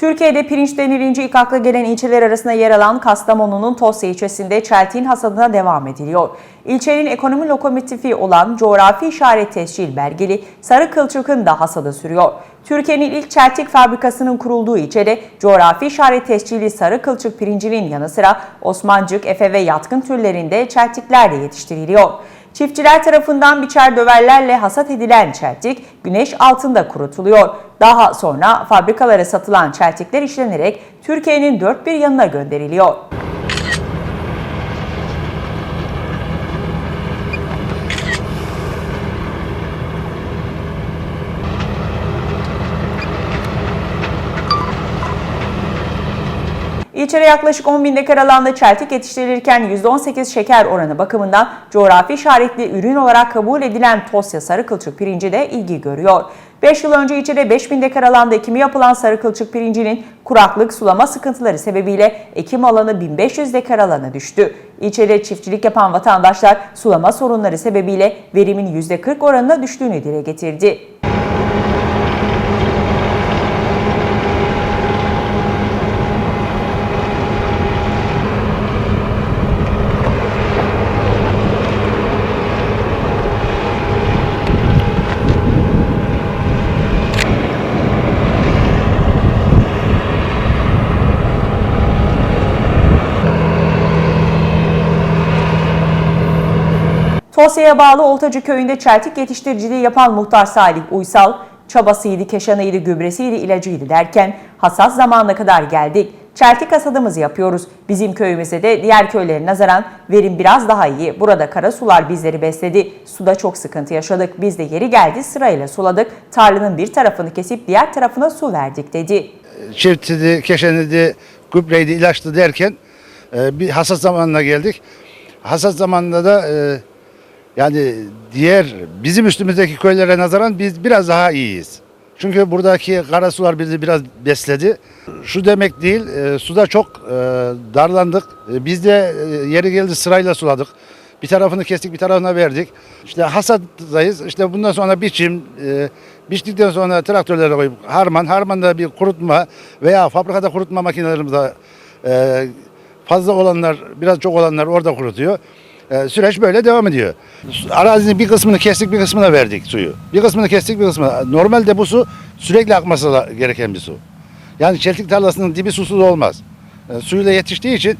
Türkiye'de pirinç denilince ilk akla gelen ilçeler arasında yer alan Kastamonu'nun Tosya ilçesinde çeltiğin hasadına devam ediliyor. İlçenin ekonomi lokomotifi olan coğrafi işaret tescil belgeli sarı kılçıkın da hasadı sürüyor. Türkiye'nin ilk çeltik fabrikasının kurulduğu ilçede coğrafi işaret tescili sarı kılçık pirincinin yanı sıra Osmancık, Efe ve yatkın türlerinde çeltikler de yetiştiriliyor. Çiftçiler tarafından biçer döverlerle hasat edilen çeltik güneş altında kurutuluyor. Daha sonra fabrikalara satılan çeltikler işlenerek Türkiye'nin dört bir yanına gönderiliyor. İlçede yaklaşık 10 bin dekar alanda çeltik yetiştirilirken %18 şeker oranı bakımından coğrafi işaretli ürün olarak kabul edilen Tosya sarı kılçık pirinci de ilgi görüyor. 5 yıl önce ilçede 5 bin dekar alanda ekimi yapılan sarı kılçık pirincinin kuraklık, sulama sıkıntıları sebebiyle ekim alanı 1500 dekar alana düştü. İlçede çiftçilik yapan vatandaşlar sulama sorunları sebebiyle verimin %40 oranına düştüğünü dile getirdi. Tosya'ya bağlı Oltacı köyünde çeltik yetiştiriciliği yapan muhtar Salih Uysal, çabasıydı, keşanıydı, gübresiydi, ilacıydı derken hasat zamanına kadar geldik. Çeltik hasadımızı yapıyoruz. Bizim köyümüzde de diğer köylere nazaran verim biraz daha iyi. Burada kara sular bizleri besledi. Suda çok sıkıntı yaşadık. Biz de yeri geldi sırayla suladık. Tarlanın bir tarafını kesip diğer tarafına su verdik dedi. çiftçiydi, keşeniydi, gübreydi, ilaçtı derken e, bir hasat zamanına geldik. Hasat zamanında da e, yani diğer bizim üstümüzdeki köylere nazaran biz biraz daha iyiyiz. Çünkü buradaki karasular bizi biraz besledi. Şu demek değil, e, suda çok e, darlandık. E, biz de e, yeri geldi sırayla suladık. Bir tarafını kestik, bir tarafına verdik. İşte hasattayız. İşte bundan sonra biçim, e, biçtikten sonra traktörlere koyup harman, harmanda bir kurutma veya fabrikada kurutma makinelerimiz de e, fazla olanlar, biraz çok olanlar orada kurutuyor. E, süreç böyle devam ediyor. Arazinin bir kısmını kestik, bir kısmına verdik suyu. Bir kısmını kestik, bir kısmına. Normalde bu su sürekli akması gereken bir su. Yani çeltik tarlasının dibi susuz olmaz. E, suyla yetiştiği için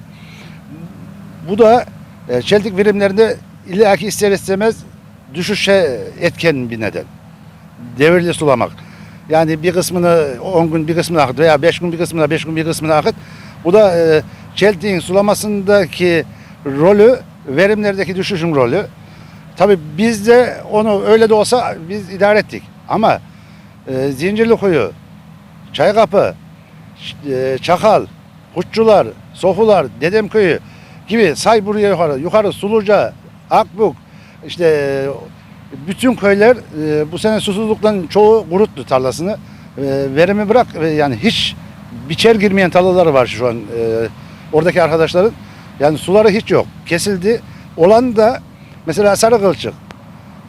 bu da e, çeltik verimlerinde illaki ister istemez düşüşe etken bir neden. Devirli sulamak. Yani bir kısmını 10 gün bir kısmını akıt veya 5 gün bir kısmına 5 gün bir kısmına akıt. Bu da e, çeltiğin sulamasındaki rolü verimlerdeki düşüşün rolü. Tabi biz de onu öyle de olsa biz idare ettik. Ama e, Zincirlikuyu, Çaykapı, Ş- e, Çakal, Kuşçular, Sofular, Dedemköyü gibi say buraya yukarı, yukarı Suluca, Akbuk, işte e, bütün köyler e, bu sene susuzluktan çoğu kuruttu tarlasını. E, verimi bırak e, yani hiç biçer girmeyen tarlaları var şu an e, oradaki arkadaşların. Yani suları hiç yok. Kesildi. Olan da mesela sarı kılçık.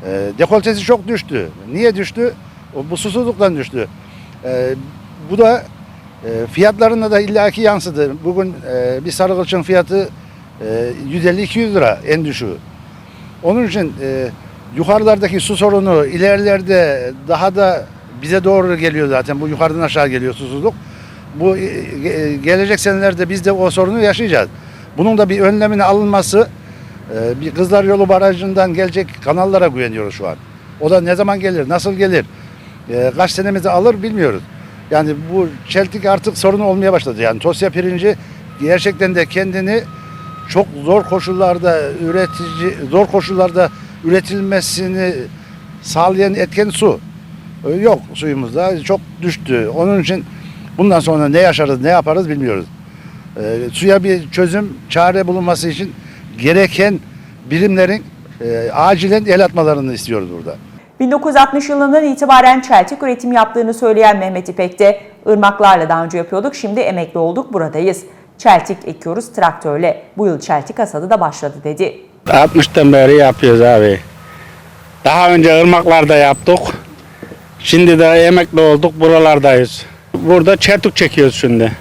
E, dekoltesi çok düştü. Niye düştü? O, bu susuzluktan düştü. E, bu da e, fiyatlarına da illaki yansıdı. Bugün e, bir sarı kılçığın fiyatı e, 150-200 lira en düşüğü. Onun için e, yukarılardaki su sorunu ilerilerde daha da bize doğru geliyor zaten. Bu yukarıdan aşağı geliyor susuzluk. Bu e, gelecek senelerde biz de o sorunu yaşayacağız. Bunun da bir önlemine alınması e, bir Kızlar Yolu Barajı'ndan gelecek kanallara güveniyoruz şu an. O da ne zaman gelir, nasıl gelir, e, kaç senemizi alır bilmiyoruz. Yani bu çeltik artık sorun olmaya başladı. Yani Tosya pirinci gerçekten de kendini çok zor koşullarda üretici zor koşullarda üretilmesini sağlayan etken su. E, Yok suyumuzda çok düştü. Onun için bundan sonra ne yaşarız ne yaparız bilmiyoruz. E, suya bir çözüm çare bulunması için gereken birimlerin e, acilen el atmalarını istiyoruz burada. 1960 yılından itibaren çeltik üretim yaptığını söyleyen Mehmet İpek de ırmaklarla daha önce yapıyorduk şimdi emekli olduk buradayız. Çeltik ekiyoruz traktörle. Bu yıl çeltik hasadı da başladı dedi. 60'tan beri yapıyoruz abi. Daha önce ırmaklarda yaptık. Şimdi de emekli olduk buralardayız. Burada çertuk çekiyoruz şimdi.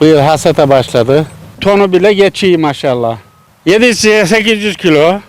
Bu yıl hasata başladı. Tonu bile geçiyor maşallah. 700-800 kilo.